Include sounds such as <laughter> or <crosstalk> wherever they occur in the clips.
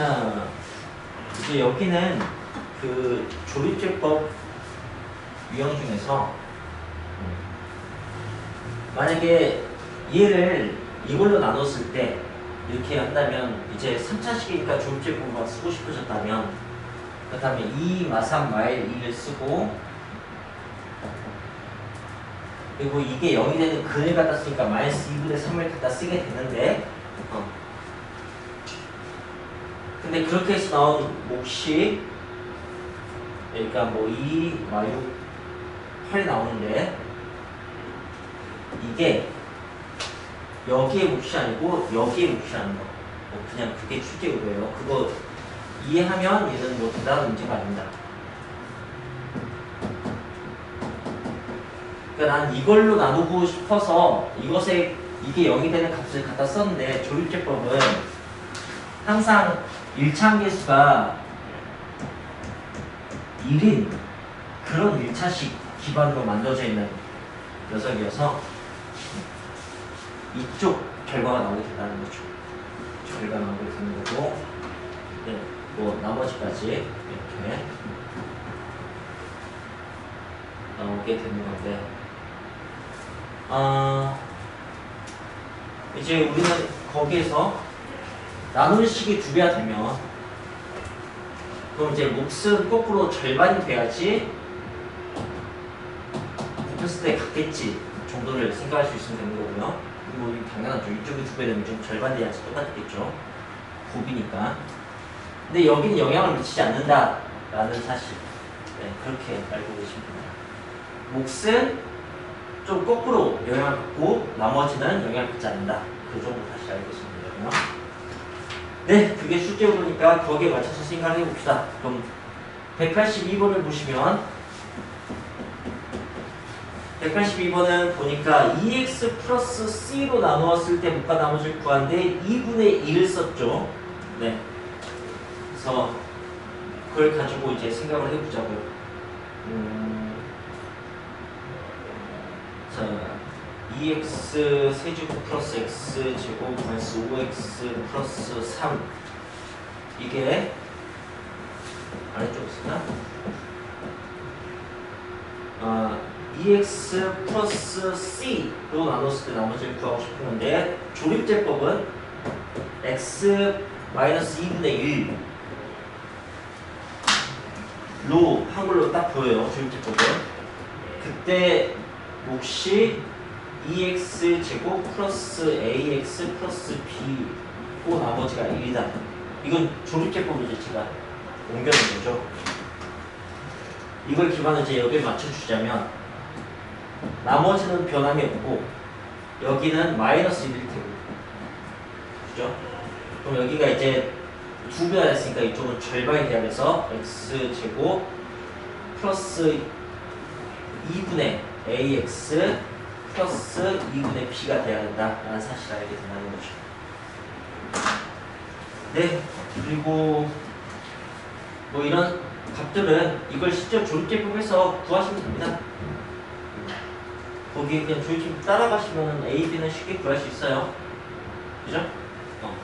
자, 이제 여기는 그 조립제법 유형 중에서 음, 만약에 얘를 이걸로 나눴을 때 이렇게 한다면 이제 3차식이니까 조립제법만 쓰고 싶어졌다면 그 다음에 2 마삼 마일 2를 쓰고 그리고 이게 0이 되는 근을 갖다 쓰니까 마이너스 2분의 3을 갖다 쓰게 되는데 어. 근데 그렇게 해서 나온 몫이 그러니까 뭐 2, 마유 8이 나오는데 이게 여기에 몫이 아니고 여기에 몫이라는 거. 뭐 그냥 그게 출제구예요. 그거 이해하면 얘는 뭐 대단한 문제가 아닙니다. 그러니까 난 이걸로 나누고 싶어서 이것에 이게 0이 되는 값을 갖다 썼는데 조립제법은 항상 1차함계수가 1인 그런 1차식 기반으로 만들어져 있는 녀석이어서 이쪽 결과가 나오게 된다는 거죠. 결과가 나오게 되는 거고 네, 뭐 나머지까지 이렇게 나오게 되는 건데 아 이제 우리는 거기에서 나눌 식이 두 배가 되면 그럼 이제 몫은 거꾸로 절반이 돼야지 곱했을 때 같겠지 정도를 생각할 수 있으면 되는 거고요. 이거 당연하죠. 이쪽이 두 배 되면 좀 절반 돼야지 똑같겠죠. 곱이니까. 근데 여기는 영향을 미치지 않는다 라는 사실. 네, 그렇게 알고 계시면 됩니다. 몫은 좀 거꾸로 영향을 받고 나머지는 영향을 받지 않는다. 그 정도 다시 알고 있으면 되고요. 네, 그게 실제로 보니까 거기에 맞춰서 생각을 해봅시다. 그럼 182번을 보시면 182번은 보니까 2x 플러스 c로 나누었을 때 못과 나머지를 구하는데 2분의 1을 썼죠. 네. 그래서 그걸 가지고 이제 생각을 해보자고요. 음, 자, 2x 세제곱 플러스 x 제곱 마이너스 5x 플러스 3 이게 아래쪽에 쓰나? 아, 2x 플러스 c로 나눴을 때 나머지를 구하고 싶은 건데 조립제법은 x 마이너스 2분의 1로 한글로 딱 보여요 조립제법은 그때 몫이 2x 제곱 플러스 ax 플러스 b고 나머지가 1이다. 이건 조립제법을 이제 제가. 옮겨놓은 거죠. 이걸 기반으로 이제 여기에 맞춰주자면 나머지는 변함이 없고 여기는 마이너스 1일 테고. 그죠? 그럼 여기가 이제 두 배가 됐으니까 이쪽은 절반이 돼야 돼서 x제곱 플러스 2분의 ax 플러스 2분의 b가 돼야 된다라는 사실을 알게 된다는 거죠. 네, 그리고 뭐 이런 값들은 이걸 실제 조립제법에서 구하시면 됩니다. 거기 그냥 조립제법 따라가시면 A, B는 쉽게 구할 수 있어요. 그죠? 어.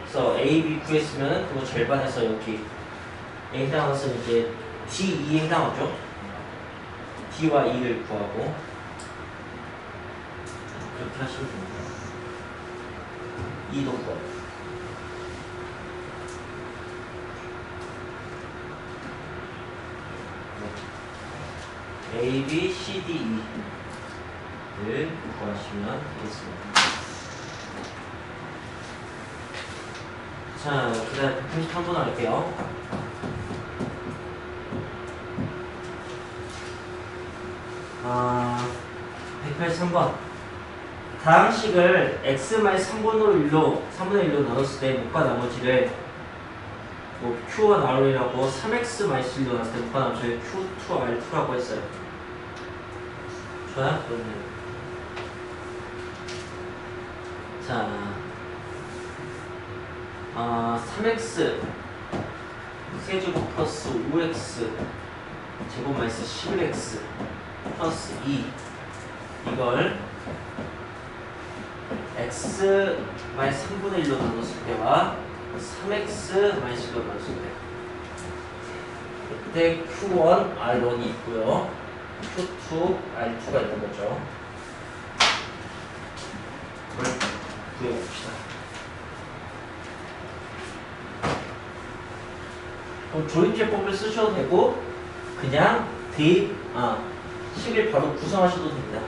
그래서 A, B 구했으면 그거 절반해서 여기 A 해당하는 것은 이제 D, E에 해당하죠. D와 E를 구하고 그렇게 하시면 됩니다. 구하고. 네. A, B, C, D, E를 구하시면 되겠습니다. 자, 그 다음 183번 할게요. 아, 183번. 다음 식을 x-3분의 1로 3분의 1로 나눴을 때 목과 나머지를 뭐 q와 나누이라고 3x-1로 나눴을 때 목과 나머지를 q2와 r2라고 했어요. 좋아요? 그러면 자, 아, 3x 세제곱 플러스 5x 제곱 마이너스 11x 플러스 2 이걸 x 마이너스 3분의 1로 나눴을 때와 3x 마이너스 6을 만들 때 그때 q1 r1이 있고요. q2 r2가 있는 거죠. 그걸 구해봅시다. 그럼 조립제법을 쓰셔도 되고 그냥 대입 아 식을 바로 구성하셔도 됩니다.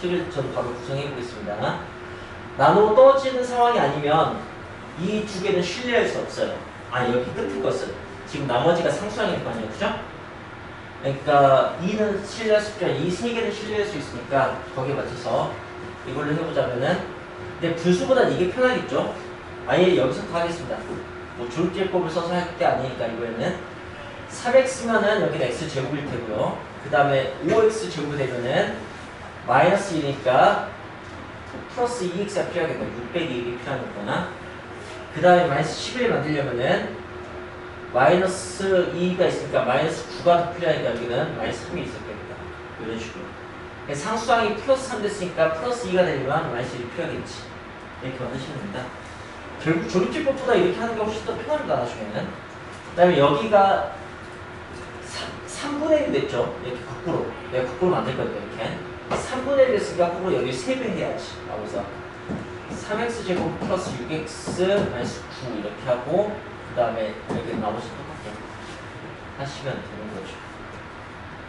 식을 전 바로 구성해 보겠습니다 나노 떨어지는 상황이 아니면 이 두 개는 신뢰할 수 없어요. 아 여기 끝에 것은 지금 나머지가 상수항일 거 아니에요, 그죠? 그러니까 2는 신뢰할 수 없죠. 이세 개는 신뢰할 수 있으니까 거기에 맞춰서 이걸로 해보자면은 근데 분수보단 이게 편하겠죠? 아예 여기서 다 하겠습니다. 뭐 조립제법을 써서 할 게 아니니까 이번에는 3x면은 여기는 x 제곱일 테고요. 그 다음에 5x 제곱이 되면은 마이너스 2니까 플러스 2x가 필요하겠다. 600이 2이 필요하니까. 그 다음에 마이너스 11을 만들려면은 마이너스 2가 있으니까 마이너스 9가 더 필요하니까 여기는 마이너스 3이 있었겠다. 이런 식으로. 그래서 상수항이 플러스 3 됐으니까 플러스 2가 되려면 마이너스 1이 필요하겠지. 이렇게 만드시면 됩니다. 결국 조립제법보다 이렇게 하는 게 훨씬 더 편합니다. 나중에는. 그 다음에 여기가 3, 3분의 1 됐죠. 이렇게 거꾸로. 내가 거꾸로 만들 거니까 이렇게. 3분의 1 됐으니까 거꾸로 여기 3배 해야지. 나오면서 3x 제곱 플러스 6x 마이너스 9 이렇게 하고 그 다음에 여기 나머지 똑같게 하시면 되는 거죠.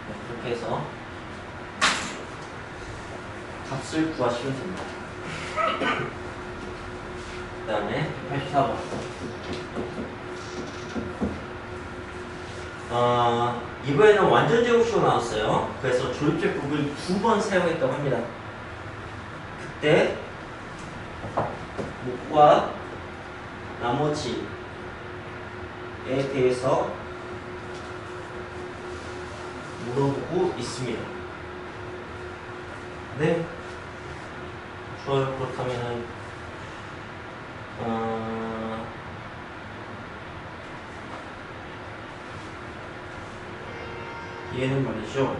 네, 그렇게 해서 값을 구하시면 됩니다. 그 다음에 84번 어, 이번에는 완전 제곱식으로 나왔어요. 그래서 조립제법을 두 번 사용했다고 합니다. 그때 목과 나머지에 대해서 물어보고 있습니다. 네. 좋아요. 그렇다면은, 어, 얘는 말이죠.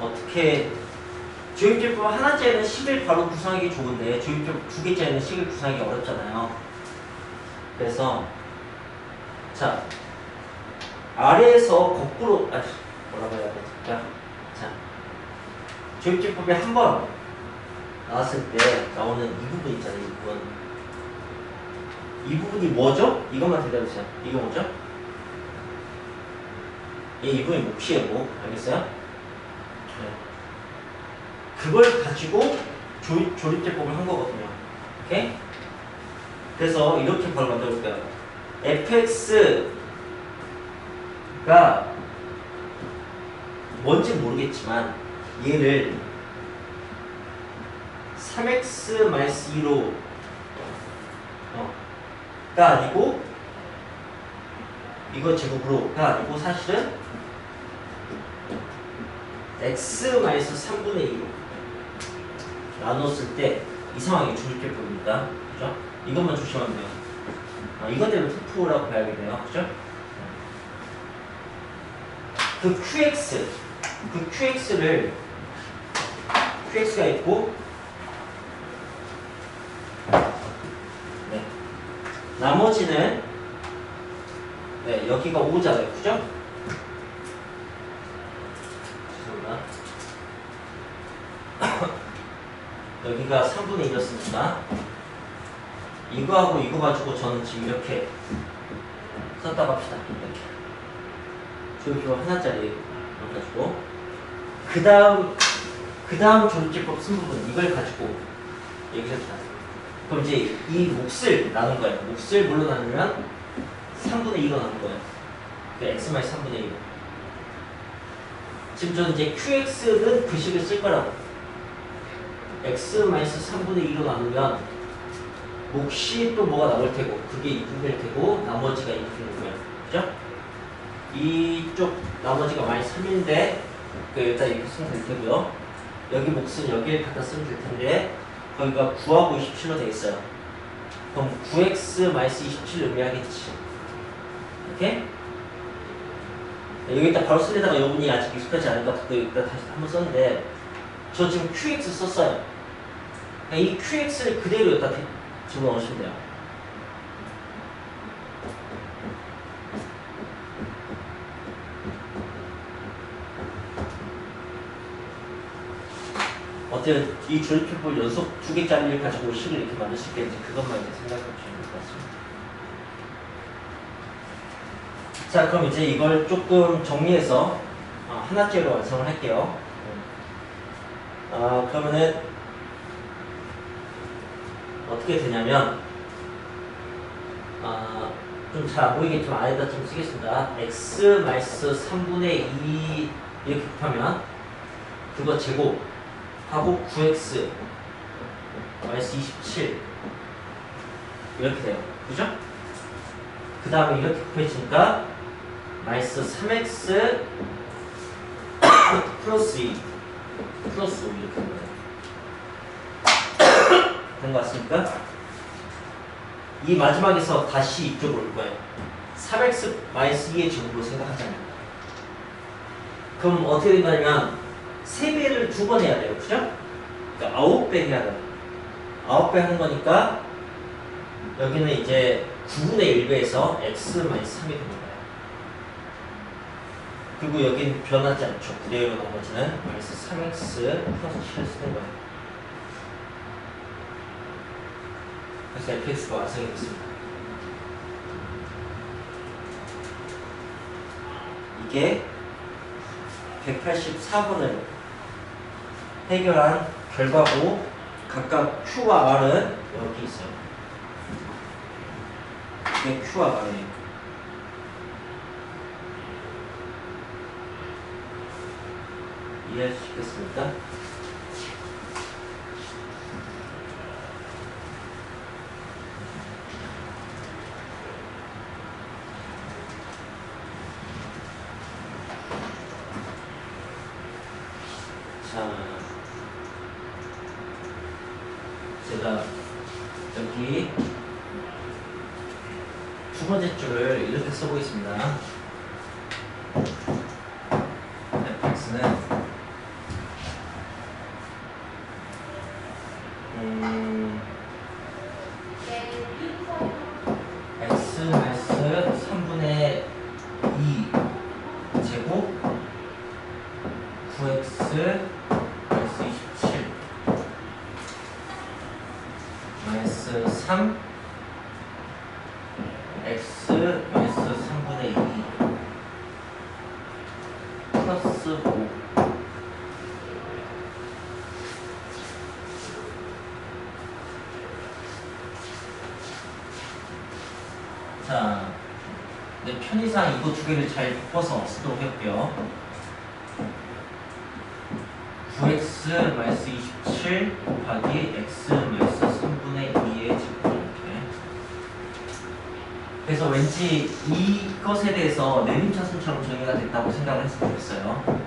어떻게 조입제법 하나째는 식을 바로 구성하기 좋은데 조입제법 두 개째는 식을 구성하기 어렵잖아요. 그래서 자 아래에서 거꾸로 아 뭐라고 해야 되지? 자, 자 조입제법이 한 번 나왔을 때 나오는 이 부분 있잖아요. 이 부분 이 부분이 뭐죠? 이것만 대답해주세요. 이게 뭐죠? 예, 이 부분이 몫이에요. 목 알겠어요? 네. 그걸 가지고 조립, 조립제법을 한 거거든요. 오케이? 그래서 이렇게 바로 만들어 볼게요. fx가 뭔지 모르겠지만 얘를 3x-2로 어, 가 아니고 이거 제곱으로가 아니고 사실은 x-3분의 2로 나눴을 때 이 상황이 조립제법입니다. 그죠? 이것만 조심하면 돼요. 아, 이것 때문에 투프라고 봐야겠네요. 그죠? 그 qx, 그 qx를 qx가 있고 네. 나머지는 네, 여기가 5잖아요. 그죠? <coughs> 여기가 3분의 1이었으니까 이거하고 이거 가지고 저는 지금 이렇게 썼다 갑시다. 이렇게. 조립제법 하나짜리 가지고 그 다음 그 다음 조립제법 쓴 부분 이걸 가지고 여기서 다 그럼 이제 이 몫을 나눈 거예요. 몫을 뭘로 나누면 3분의 2로 나눈 거예요. 그 x 마이 3분의 2로. 지금 저는 이제 qx는 그 식을 쓸 거라고. x 마이너스 3분의 2로 나누면 몫이 또 뭐가 나올 테고 그게 2분일 테고 나머지가 2분일 거예요. 그죠? 이쪽 나머지가 마이너스 3인데 그 일단 이렇게 쓰면 될 테고요. 여기 몫은 여기에 갖다 쓰면 될 텐데 거기가 9하고 27로 돼 있어요. 그럼 9x 마이너스 27 의미하겠지. 이렇게 여기다 바로 쓰려다가 여분이 아직 익숙하지 않으니까 여기다 다시 한번 썼는데 저 지금 QX 썼어요. 그러니까 이 QX를 그대로 여기다 집어넣으시면 돼요. 어때요? 이 조립 툴볼 연속 두 개짜리를 가지고 식을 이렇게 만들 수 있겠는데 그것만 이제 생각해 주시면 될 것 같습니다. 자 그럼 이제 이걸 조금 정리해서 어, 하나째로 완성을 할게요. 아 그러면은 어떻게 되냐면 아, 좀 잘 안 보이겠지만 안에다 좀 쓰겠습니다. x 마이너스 3분의 2 이렇게 곱하면 그거 제곱 하고 9x 마이너스 27 이렇게 돼요. 그죠? 그 다음에 이렇게 곱해지니까 마이너스 3x <coughs> 플러스 2 플러스 5 이렇게 된 거예요. <coughs> 된것 같습니까? 이 마지막에서 다시 이쪽으로 올 거예요. 3x 마이너스 2의 제곱으로 생각하잖아요. 그럼 어떻게 된다면 3배를 두 번 해야 돼요. 그죠? 그러니까 9배 해야 돼요. 9배 하는 거니까 여기는 이제 9분의 1배에서 x 마이너스 3이 되는 거예요. 그리고 여기는 변하지 않죠. 그대로 나머지는 마이너스 3x 플러스 7을 쓰는 거예요. 그래서 fx가 완성이 됐습니다. 이게 184번을 해결한 결과고 각각 q와 r은 여기 있어요. 이게 q와 r이에요. 이해할 수 있겠습니까? 자, 제가 여기 두 번째 줄을 이렇게 써보겠습니다. fx는 음, x 마이너스 3분의 2 제곱 9x 마이너스 27 마이너스 3 x 마이너스 3분의 2 플러스 5 자, 내 편의상 이거 두 개를 잘 바꿔서 쓰도록 할게요. 9x 마이너스 27 곱하기 x 마이너스 3분의 2의 제곱 이렇게. 그래서 왠지 이것에 대해서 내림차순처럼 정의가 됐다고 생각을 했으면 좋겠어요.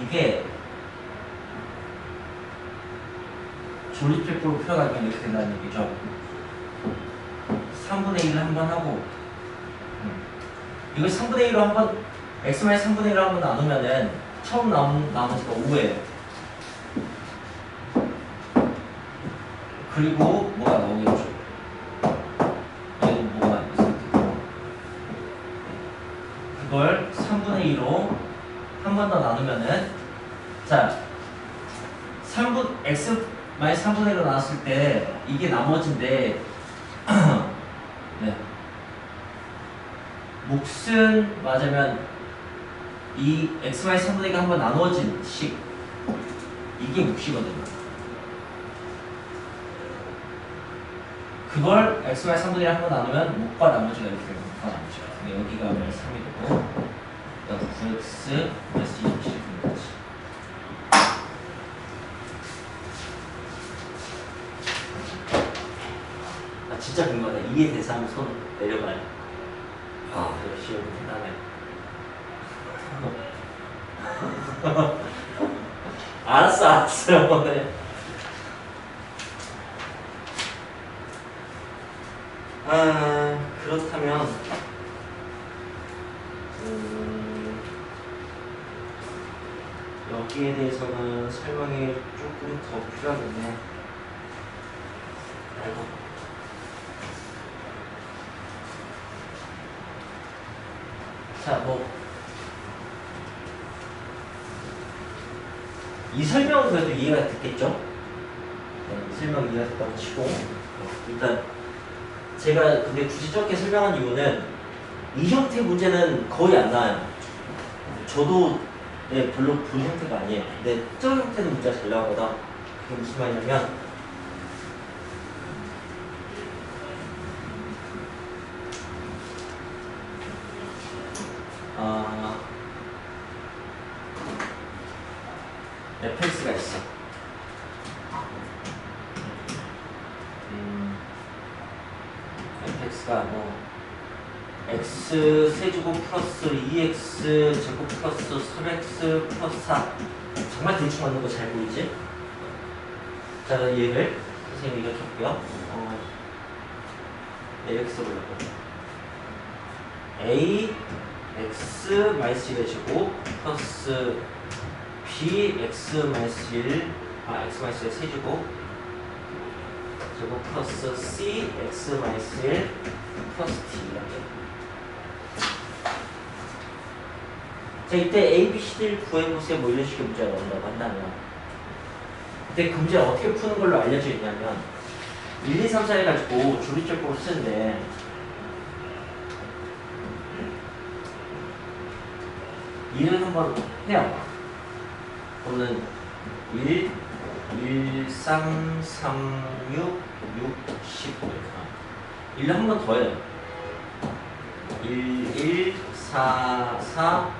이게 조립표로 표현하면 이렇게 된다는 얘기죠 3분의 1을 한 번 하고 음. 이걸 3분의 1로 한번 x 마이 3분의 1로 한번 나누면은 처음 남은 나머지가 5예요. 그리고 뭐가 나오겠죠? 얘는 뭐가 테고 그걸 3분의 2로 한 번 더 나누면은 자 3분 x 마이 3분의 1로 나눴을 때 이게 나머지인데 네. 몫은 맞으면 이 x 마이 3분의 1가 한번 나누어진 식 이게 몫이거든요. 그걸 x 마이 3분의 1 한번 나누면 몫과 나머지가 이렇게 되고 몫과 나머지가 근데 여기가 마이너스 3이 되고 그다음 9x 마이너스 27이 되는 거지. 아 진짜 궁금하다. 이해 대상 손 내려봐요. 여기 대단해. <laughs> 알았어 알았어 이번에. 아 그렇다면 음, 여기에 대해서는 설명이 조금 더 필요하겠네. 아이고. 자, 뭐. 이 설명은 그래도 이해가 됐겠죠? 네, 이 설명 이해가 됐다고 치고. 어, 일단, 제가 근데 굳이 저렇게 설명한 이유는 이 형태 문제는 거의 안 나와요. 저도 네, 별로 본 형태가 아니에요. 근데 저 형태는 문제가 잘 나오거든. 그게 무슨 말이냐면, fx가 있어. 음, fx가 뭐 x 세제곱 플러스 2x 제곱 플러스 3x 플러스 4 정말 대충 맞는 거 잘 보이지? 자 얘를 선생님이 이렇게 할게요. 어, 이렇게 써보려고. a x 마이너스 1의 제곱 플러스 b x 마이너스 1, 아 x 마이너스 1 세제곱 제곱 플러스 c x 마이너스 1 플러스 t 이렇게. 자 이때 a, b, c, d를 구해보세요. 뭐 이런 식의 문제가 나온다고 한다면. 근데 그 문제를 어떻게 푸는 걸로 알려져 있냐면 1, 2, 3, 4 해가지고 조리절법을 쓰는데 일을 한번 해요. 그러면 1, 1, 3, 3, 6, 6, 10 이렇게 일을 한번 더 해요. 1, 1, 4, 4,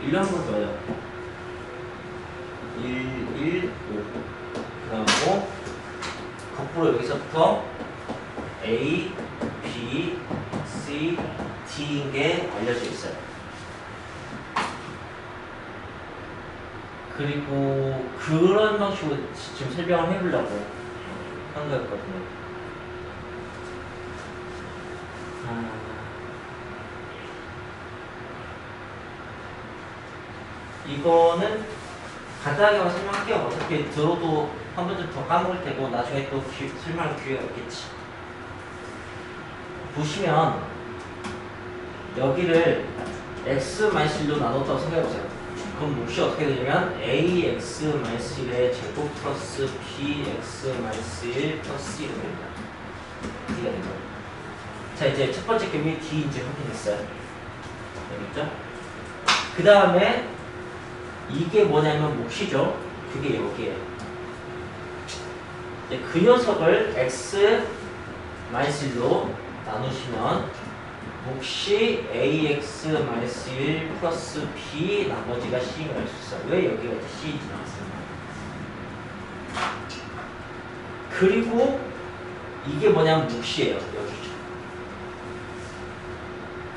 10 일을 한번 더 해요. 1, 1, 5 그 다음에 거꾸로 여기서부터 A, B, C, D인 게 알려져 있어요. 그리고 그런 방식으로 지금 설명을 해보려고 한 거였거든요. 아, 이거는 간단하게만 설명할게요. 어차피 들어도 한 번쯤 더 까먹을 테고 나중에 또 기, 설명할 기회가 있겠지. 보시면 여기를 x-1로 나눴다고 생각해보세요. 그럼 몫이 어떻게 되냐면 ax-1의 제곱 플러스 bx-1 플러스 c로 됩니다. d가 됩니다. 자 이제 첫 번째 격이 d인지 확인했어요. 여기 있죠? 그 다음에 이게 뭐냐면 몫이죠. 그게 여기에요. 이제 그 녀석을 x 1로 나누시면 몫이 ax-1 플러스 b 나머지가 c가 될수 있어요. 왜 여기가 c인지 나왔습니다. 그리고 이게 뭐냐면 몫이에요. 여기죠.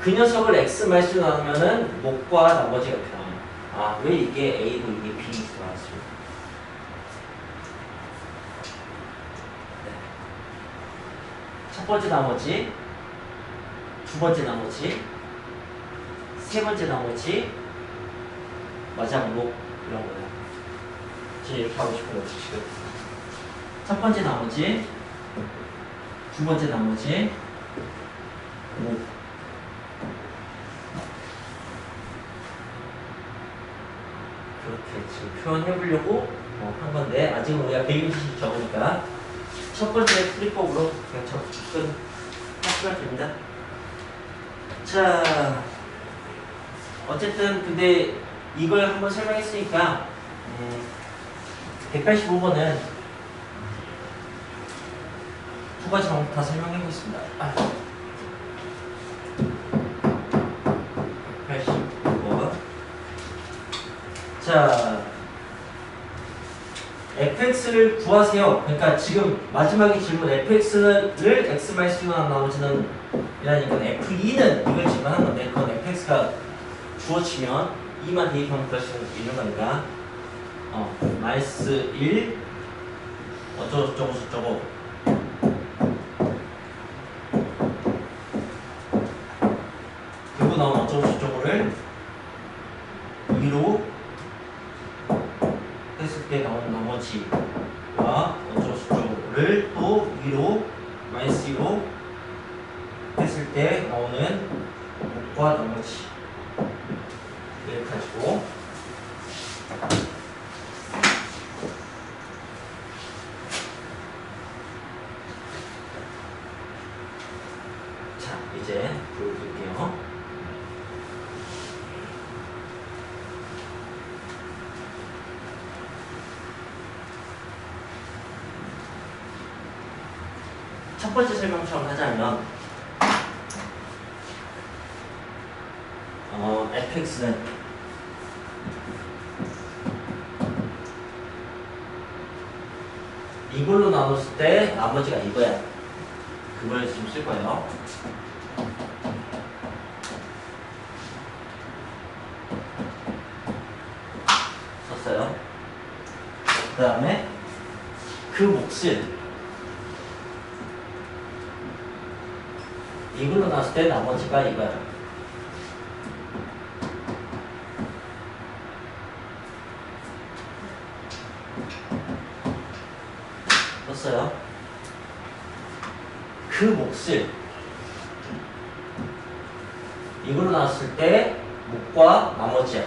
그 녀석을 x-로 나누면은 목과 나머지가 변해요. 아, 왜 이게 a고 이게 b인지 나왔습니다. 네. 첫 번째 나머지 두 번째 나머지, 세 번째 나머지, 마지막 목 이런 거예요. 지금 이렇게 하고 싶은 거죠 지금. 첫 번째 나머지, 두 번째 나머지, 목. 그렇게 지금 표현해 보려고 어, 한 건데 아직은 우리가 120씩 적으니까 첫 번째 풀이법으로 그냥 접근 하시면 됩니다. 자, 어쨌든 근데 이걸 한번 설명했으니까 음, 185번은 두 가지 방법 다 설명해 보겠습니다. 아. 185번. 자, fx를 구하세요. 그러니까 지금 마지막에 질문 fx를 x-로 나머지는 이라니까 f2는 이걸 질문한 건데 그건 fx가 주어지면 2만 대입하면 수 있는 거니까 어, 마이너스 1 어쩌고 저쩌고 나온 어쩌고 저쩌고를 2로 했을 때 나오는 나머지와 어쩌고 저쩌고를 또 2로 마이너스 2로 했을 때 나오는 목과 나머지 이렇게 가지고 자 이제 보여드릴게요 첫 번째 설명처럼 하자면 어, fx는 이걸로 나눴을 때 나머지가 이거야. 그걸 지금 쓸 거예요. 썼어요. 그 다음에 그 몫을 나눴을 때 나머지가 이거야. 썼어요. 그 몫을 이걸로 나눴을 때 몫과 나머지야.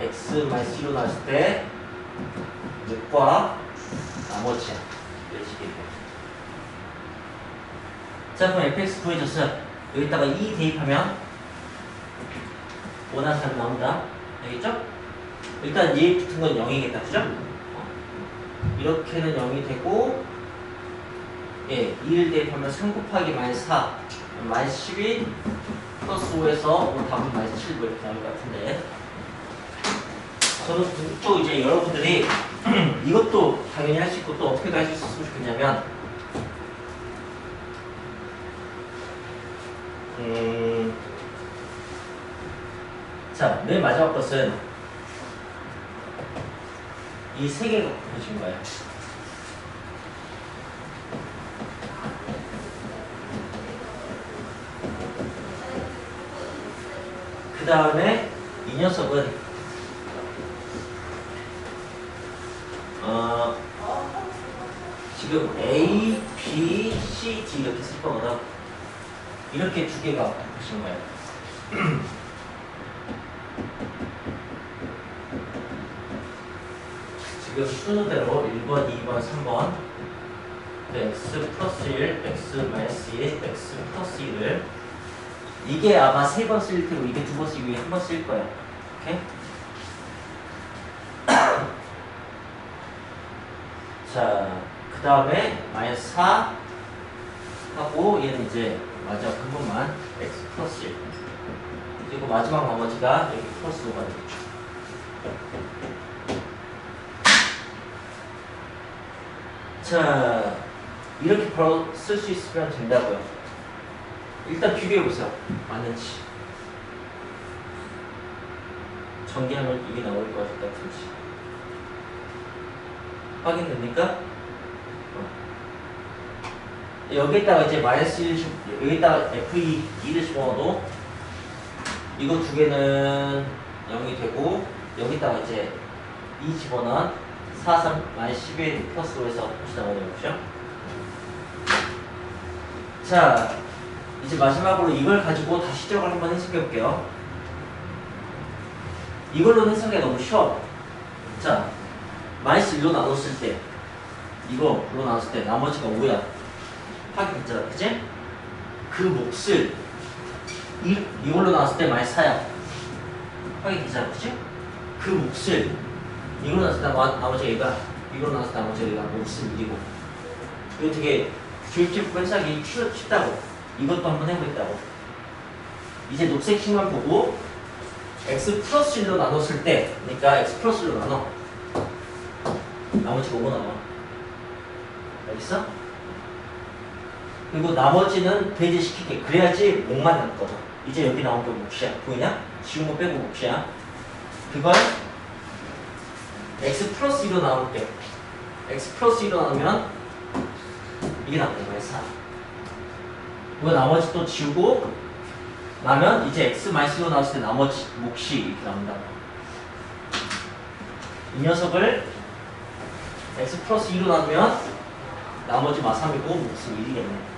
x 마이너스 1로 나눴을 때 몫과 나머지야. 이런 식이 돼. 자 그럼 fx 구해줬어요. 여기다가 2 대입하면 원하는 답이 나온다. 알겠죠? 일단 얘 붙은 건 0이겠다. 그죠? 이렇게는 0이 되고 예, 2를 대입하면 3 곱하기 마이너스 4 마이너스 12 플러스 5에서 오늘 답은 마이너스 7 이렇게 나올 것 같은데 저는 또 이제 여러분들이 <clears throat> 이것도 당연히 할 수 있고 또 어떻게 할 수 있었으면 좋겠냐면 음, 자, 맨 마지막 것은 이 세 개가 보신 거예요. 그 다음에 이 녀석은 어, 지금 A, B, C, D 이렇게 쓸 거거든. 이렇게 두 개가 보신 거예요. <clears throat> 지금 순서대로 1번, 2번, 3번 네, x 플러스 1, x 마이너스 1, x 플러스 1을 이게 아마 세번쓸 테고 이게 두 번 쓰기 위해 한번쓸 거예요. 오케이? <clears throat> 자, 그 다음에 마이너스 4 하고 얘는 이제 마지막 근본만 x 플러스 1 그리고 마지막 나머지가 여기 플러스 5가 되겠죠. 자, 이렇게 바로 쓸 수 있으면 된다고요. 일단 비교해보세요. 맞는지. 전개하면 이게 나올 것 같은지. 확인됩니까? 어. 여기다가 이제 마이너스 1, 여기다가 F2, 2를 집어넣어도 이거 두 개는 0이 되고 여기다가 이제 2 집어넣은 4, 3, 마이너스 11 플러스로 해서 혹시. 그죠? 자, 이제 마지막으로 이걸 가지고 다시 적을 한번 해석해 볼게요. 이걸로 해석이 너무 쉬워. 자, 마이너스 1로 나눴을 때, 이거로 나눴을 때 나머지가 5야. 확인했잖아, 그치? 그 몫을 이, 이걸로 나눴을 때 마이너스 4야. 확인되잖아, 그치? 그 몫을 이걸로 나왔을 때 나- 나머지 얘가 이걸로 나왔을 때 나머지 얘가 몫을 일이고 이거 되게 해석이 쉽- 쉽다고 이것도 한번 해보겠다고 이제 녹색식만 보고 x 플러스 1로 나눴을 때 그러니까 x 플러스 1로 나눠 나머지가 5 나와 알겠어? 그리고 나머지는 배제시킬게. 그래야지 목만 남거든 이제 여기 나온 게 몫이야. 보이냐? 지운 거 빼고 몫이야. 그걸 x 플러스 2로 나올게. x 플러스 2로 나오면 이게 나옵니다 마이너스 4 이거 나머지 또 지우고 나면 이제 x 마이너스 1로 나왔을 때 나머지 몫이 이렇게 나온다. 이 녀석을 x 플러스 2로 나누면 나머지 마 3이고 몫은 1이겠네